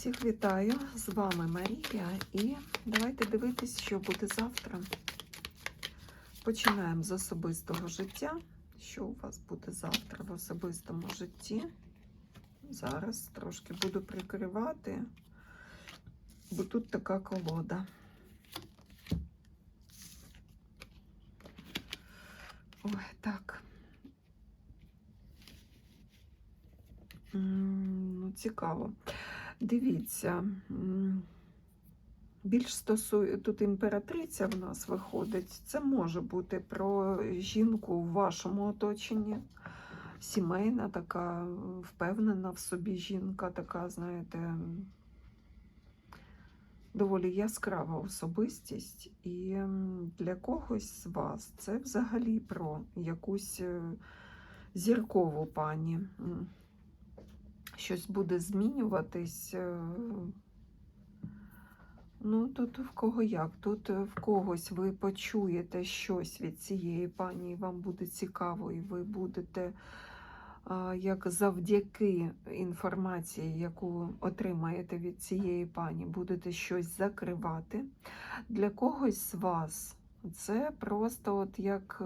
Всіх вітаю! З вами Марія, і давайте дивитись, що буде завтра. Починаємо з особистого життя. Що у вас буде завтра в особистому житті? Зараз трошки буду прикривати, бо тут така колода. Ой, так. Ну, цікаво. Дивіться, більш стосує тут імператриця в нас виходить. Це може бути про жінку в вашому оточенні. Сімейна, така впевнена в собі жінка, така, знаєте, доволі яскрава особистість. І для когось з вас це взагалі про якусь е, зіркову пані. Щось буде змінюватись. е, Ну, тут в кого як? Тут е, в когось ви почуєте щось від цієї пані, і вам буде цікаво, і ви будете як завдяки інформації, яку отримаєте від цієї пані, будете щось закривати. Для когось з вас це просто от як.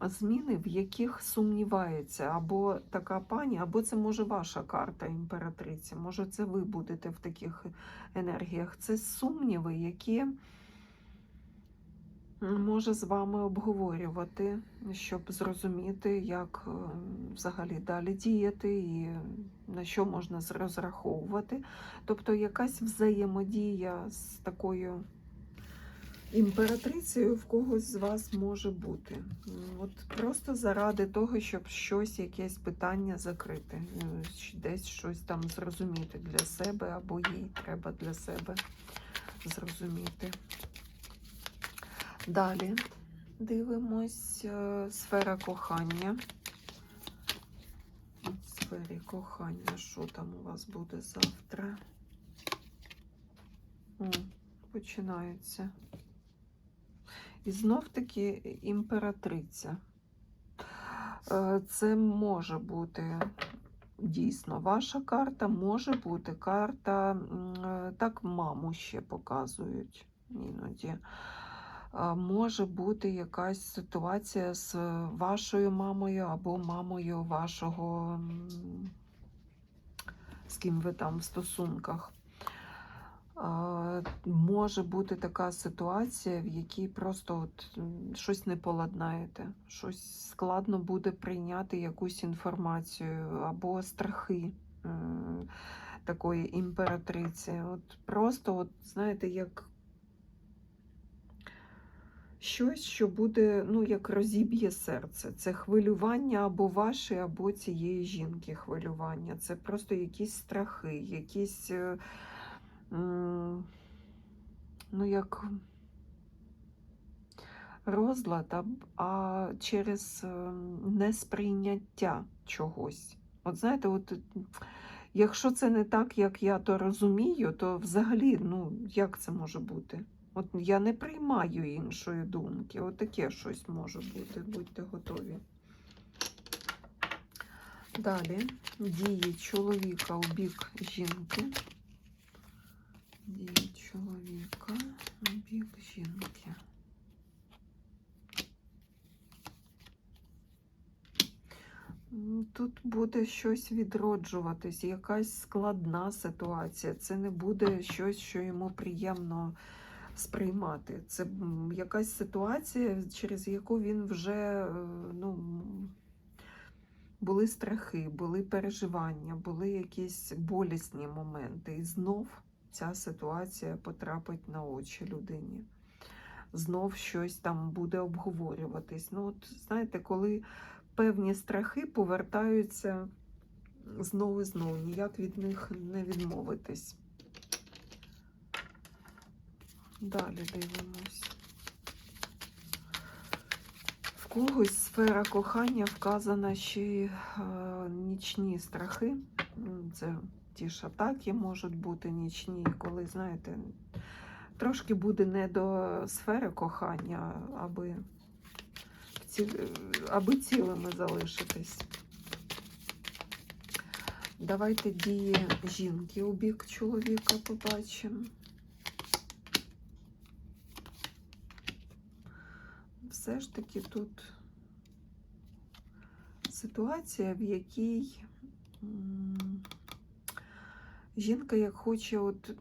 Зміни, в яких сумнівається або така пані, або це може ваша карта імператриці. Може, це ви будете в таких енергіях. Це сумніви, які може з вами обговорювати, щоб зрозуміти, як е, взагалі далі діяти і на що можна розраховувати. Тобто якась взаємодія з такою імператрицею в когось з вас може бути. От просто заради того, щоб щось, якесь питання закрити, е, десь щось там зрозуміти для себе, або їй треба для себе зрозуміти. Далі дивимось е, сфера кохання. Сфері кохання, що там у вас буде завтра? О, починається. І знов таки імператриця. Е, Це може бути дійсно ваша карта, може бути карта, е, так маму ще показують іноді. Е, Може бути якась ситуація з вашою мамою або мамою вашого, з ким ви там в стосунках. Може бути така ситуація, в якій просто от щось не поладнаєте, щось складно буде прийняти якусь інформацію або страхи такої імператриці. От просто, от, знаєте, як щось, що буде, ну, як розіб'є серце. Це хвилювання або ваше, або цієї жінки хвилювання. Це просто якісь страхи, якісь. Ну, як розлад, а, через е, несприйняття чогось. От знаєте, от, якщо це не так, як я то розумію, то взагалі, ну, як це може бути? От я не приймаю іншої думки. От таке щось може бути, будьте готові. Далі дії чоловіка у бік жінки. Дії чоловіка у бік жінки. Тут буде щось відроджуватись, якась складна ситуація. Це не буде щось, що йому приємно сприймати. Це якась ситуація, через яку він вже е, ну, були страхи, були переживання, були якісь болісні моменти. І знов ця ситуація потрапить на очі людині. Знов щось там буде обговорюватись. Ну, от знаєте, коли певні страхи повертаються знову і знову, ніяк від них не відмовитись. Далі дивимось. В когось сфера кохання вказана ще й е, нічні страхи. Це ті ж атаки можуть бути нічні, коли, знаєте, трошки буде не до сфери кохання, аби, ці- аби цілими залишитись. Давайте дії жінки у бік чоловіка побачимо. Все ж таки тут ситуація, в якій жінка як хоче от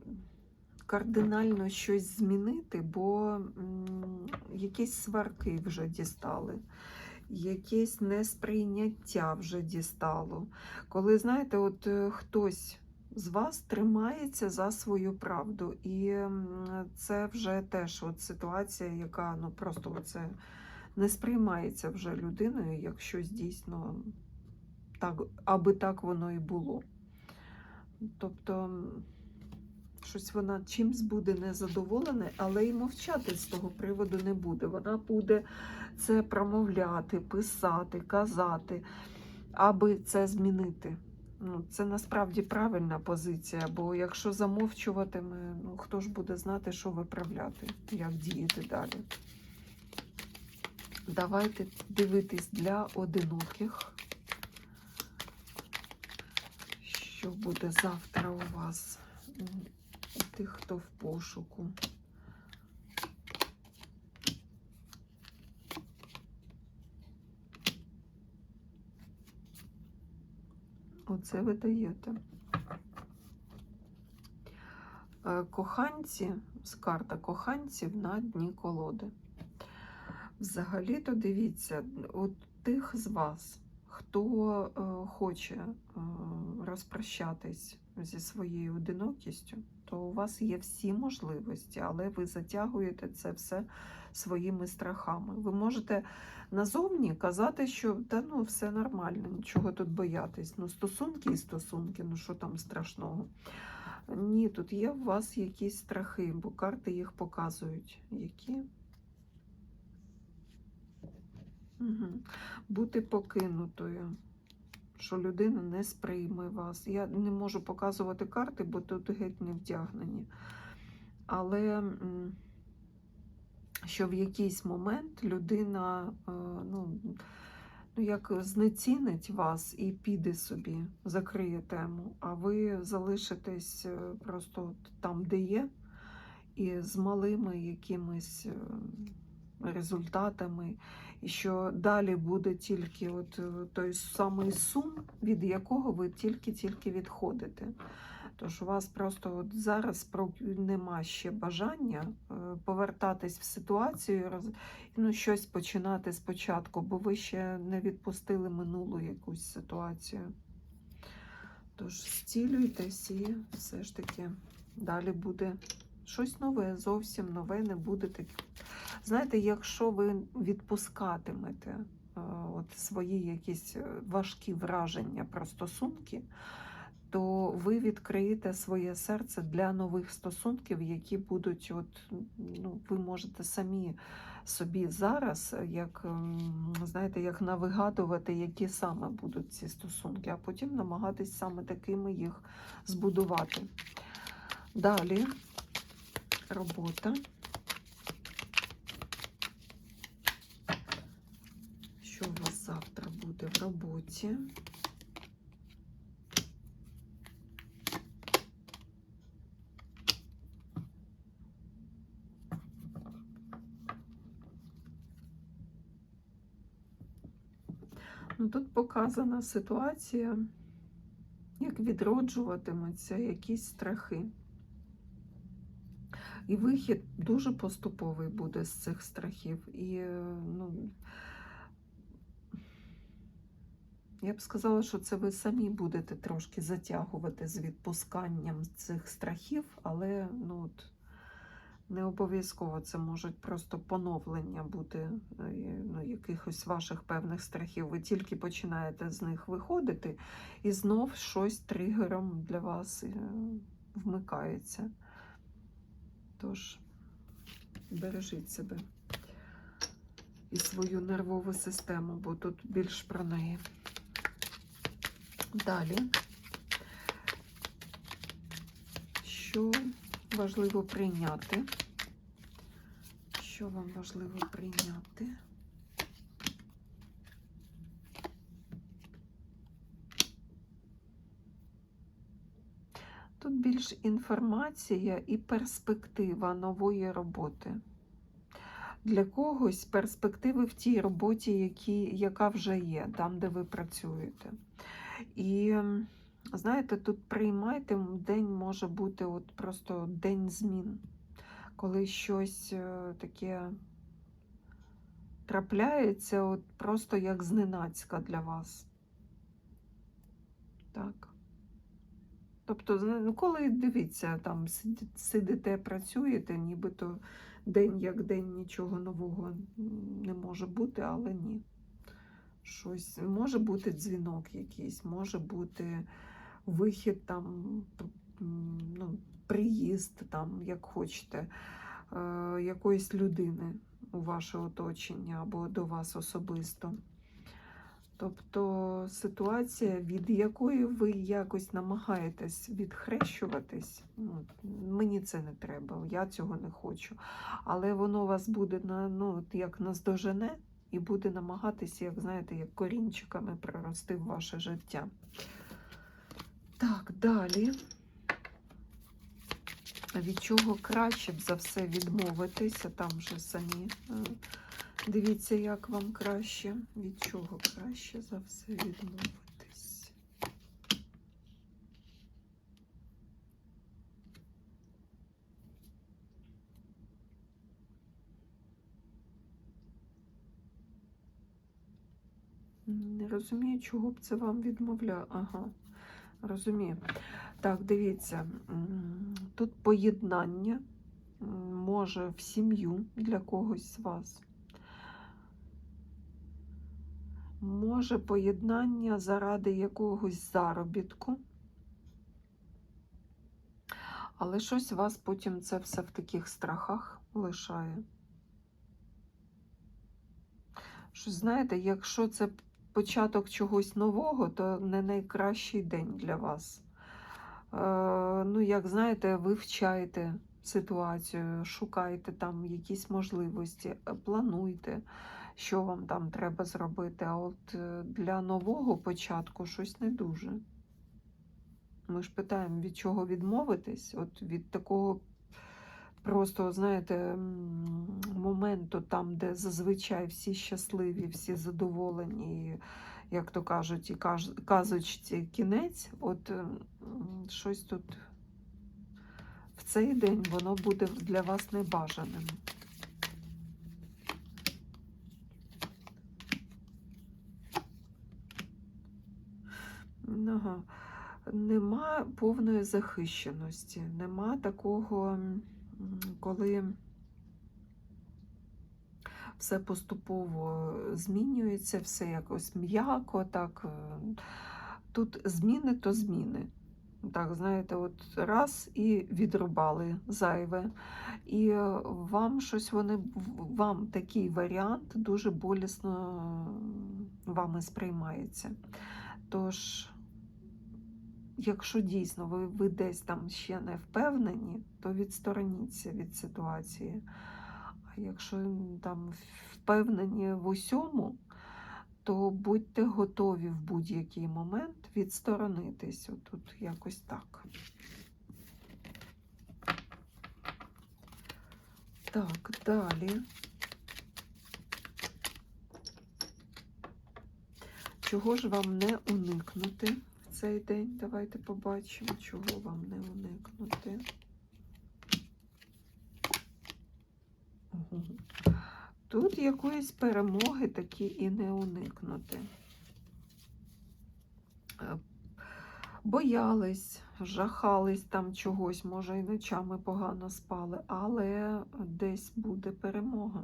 кардинально щось змінити, бо якісь сварки вже дістали, якесь несприйняття вже дістало. Коли, знаєте, от е, хтось з вас тримається за свою правду, і це вже теж от ситуація, яка ну просто оце не сприймається вже людиною, як щось дійсно так, аби так воно і було. Тобто щось вона чимсь буде незадоволена, але й мовчати з того приводу не буде. Вона буде це промовляти, писати, казати, аби це змінити. Ну, це насправді правильна позиція, бо якщо замовчуватиме, ну хто ж буде знати, що виправляти, як діяти далі. Давайте дивитись для одиноких. Що буде завтра у вас? у тих, хто в пошуку. Оце ви даєте. Е, Коханці, з карта коханців на дні колоди. Взагалі-то дивіться, от тих з вас, хто е, хоче е, розпрощатись зі своєю одинокістю, то у вас є всі можливості, але ви затягуєте це все своїми страхами. Ви можете назовні казати, що та ну все нормально, нічого тут боятись. Ну, стосунки і стосунки, ну що там страшного. Ні, тут є у вас якісь страхи, бо карти їх показують. Які? Бути покинутою, що людина не сприйме вас. Я не можу показувати карти, бо тут геть не вдягнені. Але що в якийсь момент людина е, ну, ну, як знецінить вас і піде собі, закриє тему, а ви залишитесь е, просто там, де є, і з малими якимись е, результатами, і що далі буде тільки от е, той самий сум, від якого ви тільки-тільки відходите. Тож у вас просто от зараз нема ще бажання е, повертатись в ситуацію, ну, щось починати спочатку, бо ви ще не відпустили минулу якусь ситуацію. Тож зцілюйтесь і все ж таки далі буде щось нове, зовсім нове, не буде таке. Знаєте, якщо ви відпускатимете е, от свої якісь е, важкі враження про стосунки, то ви відкриєте своє серце для нових стосунків, які будуть, от, ну, ви можете самі собі зараз, як ем, знаєте, як навигадувати, які саме будуть ці стосунки, а потім намагатись саме такими їх збудувати. Далі робота. Що у вас завтра буде в роботі? Ну, тут показана ситуація, як відроджуватимуться якісь страхи. І вихід дуже поступовий буде з цих страхів. І, ну, я б сказала, що це ви самі будете трошки затягувати з відпусканням цих страхів, але ну, от, не обов'язково це можуть просто поновлення бути е, ну, якихось ваших певних страхів. Ви тільки починаєте з них виходити, і знов щось тригером для вас е, вмикається. Тож бережіть себе і свою нервову систему, бо тут більш про неї. Далі, що важливо прийняти? Що вам важливо прийняти? Тут більш інформація і перспектива нової роботи. Для когось перспективи в тій роботі, які, яка вже є, там, де ви працюєте. І знаєте, тут приймайте, день може бути от просто день змін, коли щось е, таке трапляється, от просто як зненацька для вас. Так. Тобто, ну, коли дивіться, там сидите, працюєте, нібито день як день нічого нового не може бути, але ні. Щось може бути дзвінок якийсь, може бути вихід там, ну, приїзд, там, як хочете, е, якоїсь людини у ваше оточення або до вас особисто. Тобто ситуація, від якої ви якось намагаєтесь відхрещуватись, ну, мені це не треба, я цього не хочу. Але воно вас буде на, ну, як наздожене і буде намагатися, як знаєте, як корінчиками прорости в ваше життя. Так, далі. Від чого краще б за все відмовитися, там вже самі. е, Дивіться, як вам краще, від чого краще за все відмовитись. Не розумію, чого б це вам відмовляє. Ага, розумію. Так, дивіться, тут поєднання може в сім'ю для когось з вас. Може поєднання заради якогось заробітку. Але щось вас потім це все в таких страхах лишає. Що знаєте, якщо це початок чогось нового, то не найкращий день для вас. Ну, як знаєте, вивчайте ситуацію, шукайте там якісь можливості, е, плануйте, що вам там треба зробити. А от е, для нового початку щось не дуже. Ми ж питаємо, від чого відмовитись? От від такого просто, знаєте, моменту, там, де зазвичай всі щасливі, всі задоволені, як то кажуть, і казочці кінець, от щось тут в цей день воно буде для вас небажаним. Ага. Нема повної захищеності, нема такого, коли все поступово змінюється, все якось м'яко, так. е, Тут зміни то зміни. Так, знаєте, от раз і відрубали зайве. І е, вам щось вони, вам такий варіант дуже болісно вами сприймається. Тож, якщо дійсно ви, ви десь там ще не впевнені, то відстороніться від ситуації. Якщо там впевнені в усьому, то будьте готові в будь-який момент відсторонитись. Тут якось так. Так, далі. Чого ж вам не уникнути в цей день? Давайте побачимо, чого вам не уникнути. Тут якоїсь перемоги такі і не уникнути. Е, Боялись, жахались там чогось, може і ночами погано спали, але десь буде перемога.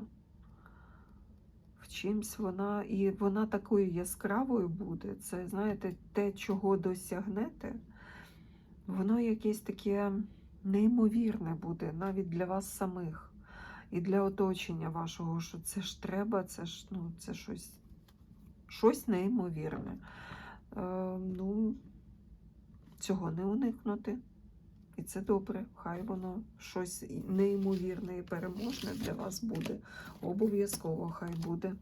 В чимсь вона, і вона такою яскравою буде. Це, знаєте, те, чого досягнете, воно якесь таке неймовірне буде навіть для вас самих і для оточення вашого, що це ж треба, це ж ну, це щось, щось неймовірне. Е, ну, цього не уникнути. І це добре. Хай воно щось неймовірне і переможне для вас буде. Обов'язково хай буде.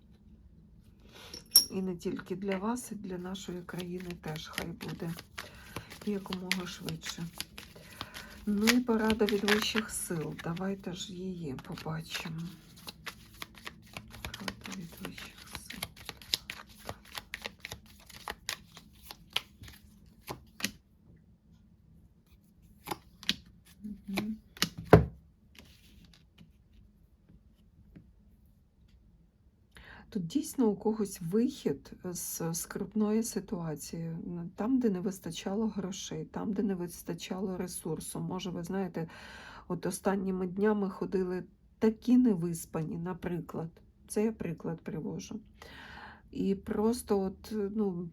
І не тільки для вас, і для нашої країни теж хай буде. І якомога швидше. Ну і порада від вищих сил. Давайте ж її побачимо. Порада від вищих сил. Мгм. Тут дійсно у когось вихід з скрутної ситуації, там, де не вистачало грошей, там, де не вистачало ресурсу. Може, ви знаєте, от останніми днями ходили такі невиспані, наприклад. Це я приклад привожу. І просто от, ну,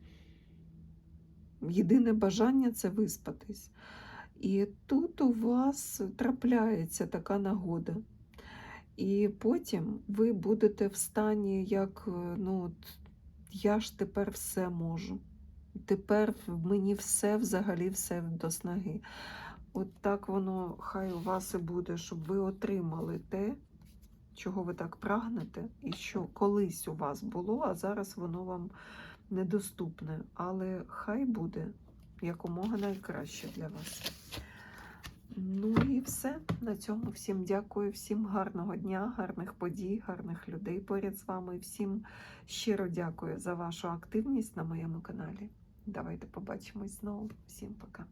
єдине бажання це виспатись. І тут у вас трапляється така нагода. І потім ви будете в стані, як е, ну, от, я ж тепер все можу. Тепер мені все взагалі все до снаги. От так воно хай у вас і буде, щоб ви отримали те, чого ви так прагнете, і що колись у вас було, а зараз воно вам недоступне. Але хай буде якомога найкраще для вас. Ну і все. На цьому всім дякую, всім гарного дня, гарних подій, гарних людей поряд з вами. Всім щиро дякую за вашу активність на моєму каналі. Давайте побачимось знову. Всім пока.